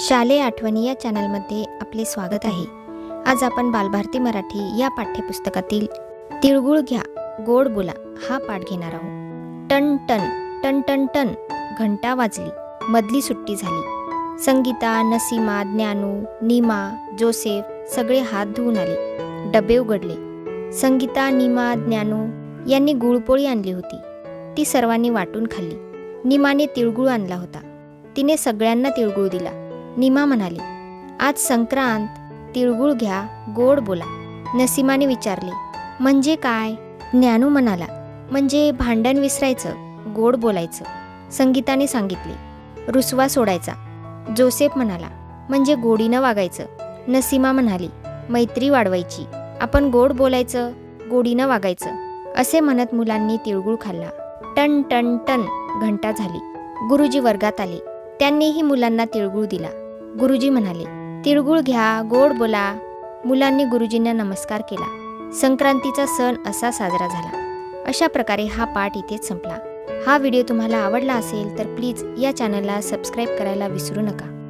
शालेय आठवणी या चॅनलमध्ये आपले स्वागत आहे. आज आपण बालभारती मराठी या पाठ्यपुस्तकातील तिळगुळ घ्या गोड बोला हा पाठ घेणार आहोत. टन टन टन टन टन घंटा वाजली मधली सुट्टी झाली. संगीता नसीमा ज्ञानू नीमा जोसेफ सगळे हात धुवून आले. डबे उघडले. संगीता नीमा ज्ञानू यांनी गुळपोळी आणली होती. ती सर्वांनी वाटून खाल्ली. निमाने तिळगुळ आणला होता. तिने सगळ्यांना तिळगुळ दिला. निमा म्हणाली आज संक्रांत तिळगुळ घ्या गोड बोला नसीमाने विचारले. म्हणजे काय? ज्ञानू म्हणाला म्हणजे भांडण विसरायचं गोड बोलायचं संगीताने सांगितले. रुसवा सोडायचा. जोसेफ म्हणाला म्हणजे गोडीनं वागायचं नसीमा म्हणाली मैत्री वाढवायची आपण गोड बोलायचं गोडीनं वागायचं असे म्हणत मुलांनी तिळगुळ खाल्ला. टन टन टन घंटा झाली. गुरुजी वर्गात आले. त्यांनीही मुलांना तिळगुळ दिला. गुरुजी म्हणाले तिळगुळ घ्या गोड बोला. मुलांनी गुरुजींना नमस्कार केला. संक्रांतीचा सण असा साजरा झाला. अशा प्रकारे हा पाठ इथेच संपला. हा व्हिडिओ तुम्हाला आवडला असेल तर प्लीज या चॅनलला सबस्क्राईब करायला विसरू नका.